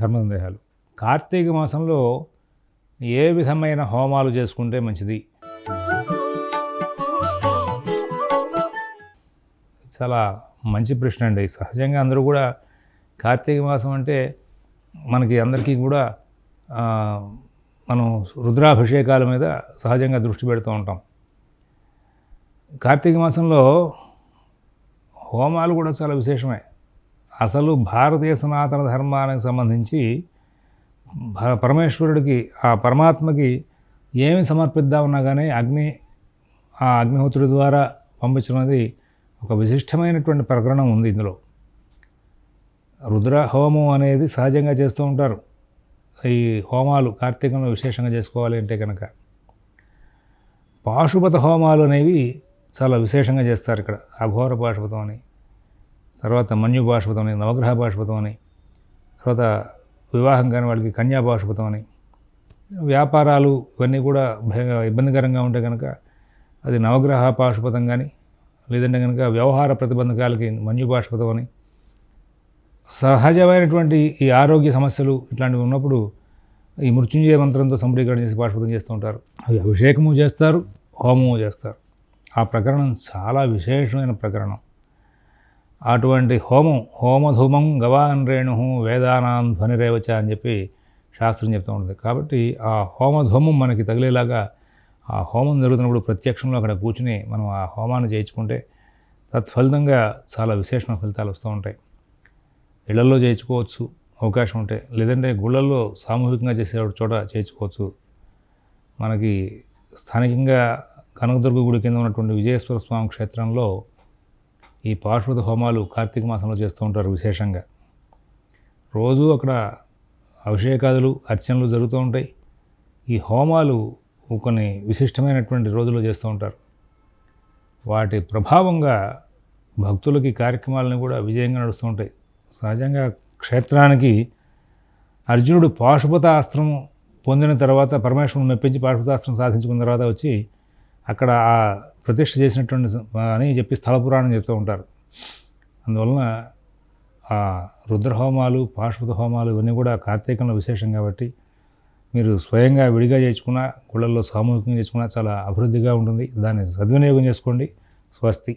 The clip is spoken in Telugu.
ధర్మసందేహాలు. కార్తీక మాసంలో ఏ విధమైన హోమాలు చేసుకుంటే మంచిది? చాలా మంచి ప్రశ్న అండి. సహజంగా అందరూ కూడా కార్తీక మాసం అంటే మనకి అందరికీ కూడా మనం రుద్రాభిషేకాల మీద సహజంగా దృష్టి పెడుతూ ఉంటాం. కార్తీక మాసంలో హోమాలు కూడా చాలా విశేషమే. అసలు భారతీయ సనాతన ధర్మానికి సంబంధించి పరమేశ్వరుడికి ఆ పరమాత్మకి ఏమి సమర్పిద్దామన్నా కానీ అగ్ని ఆ అగ్నిహోత్రుడి ద్వారా పంపించినది ఒక విశిష్టమైనటువంటి ప్రకరణం ఉంది ఇందులో. రుద్ర హోమం అనేది సహజంగా చేస్తూ ఉంటారు. ఈ హోమాలు కార్తీకంలో విశేషంగా చేసుకోవాలి అంటే కనుక పాశుపత హోమాలు అనేవి చాలా విశేషంగా చేస్తారు ఇక్కడ. అఘోర పాశుపతం అని. తర్వాత మన్యు పాశుపతం అని నవగ్రహ పాశుపతం అని తర్వాత వివాహం కాని వాళ్ళకి కన్యా పాశుపతం అని వ్యాపారాలు ఇవన్నీ కూడా భయంగా ఇబ్బందికరంగా ఉంటే కనుక అది నవగ్రహ పాశుపతం కానీ లేదంటే కనుక వ్యవహార ప్రతిబంధకాలకి మన్యు పాశుపతం అని సహజమైనటువంటి ఈ ఆరోగ్య సమస్యలు ఇట్లాంటివి ఉన్నప్పుడు ఈ మృత్యుంజయ మంత్రంతో సంబరీకరణ చేసి పాశుపతం చేస్తూ ఉంటారు. అవి అభిషేకము చేస్తారు హోమము చేస్తారు. ఆ ప్రకరణం చాలా విశేషమైన ప్రకరణం. అటువంటి హోమం హోమధూమం గవాన్ రేణు వేదానాం ధ్వనిరేవచ అని చెప్పి శాస్త్రం చెప్తూ ఉంటుంది. కాబట్టి ఆ హోమధూమం మనకి తగిలేలాగా ఆ హోమం జరుగుతున్నప్పుడు ప్రత్యక్షంలో అక్కడ కూర్చుని మనం ఆ హోమాన్ని చేయించుకుంటే తత్ఫలితంగా చాలా విశేషమైన ఫలితాలు వస్తూ ఉంటాయి. ఇళ్ళలో చేయించుకోవచ్చు అవకాశం ఉంటే. లేదంటే గుళ్ళల్లో సామూహికంగా చేసే చోట చేయించుకోవచ్చు. మనకి స్థానికంగా కనకదుర్గ గుడి కింద ఉన్నటువంటి విజయేశ్వర స్వామి క్షేత్రంలో ఈ పాశుపత హోమాలు కార్తీక మాసంలో చేస్తూ ఉంటారు విశేషంగా. రోజు అక్కడ అభిషేకాదులు అర్చనలు జరుగుతూ ఉంటాయి. ఈ హోమాలు కొన్ని విశిష్టమైనటువంటి రోజుల్లో చేస్తూ ఉంటారు. వాటి ప్రభావంగా భక్తులకి కార్యక్రమాలను కూడా విజయంగా నడుస్తూ ఉంటాయి. సహజంగా క్షేత్రానికి అర్జునుడు పాశుపతాస్త్రం పొందిన తర్వాత పరమేశ్వరుని మెప్పించి పాశుపతాస్త్రం సాధించుకున్న తర్వాత వచ్చి అక్కడ ఆ ప్రతిష్ఠ చేసినటువంటి అని చెప్పి స్థల పురాణం చెప్తూ ఉంటారు. అందువలన ఆ రుద్రహోమాలు పాశుపత హోమాలు ఇవన్నీ కూడా కార్తీకంలో విశేషం కాబట్టి మీరు స్వయంగా విడిగా చేసుకున్నా గుళ్ళల్లో సామూహికంగా చేసుకున్నా చాలా అభివృద్ధిగా ఉంటుంది. దాన్ని సద్వినియోగం చేసుకోండి. స్వస్తి.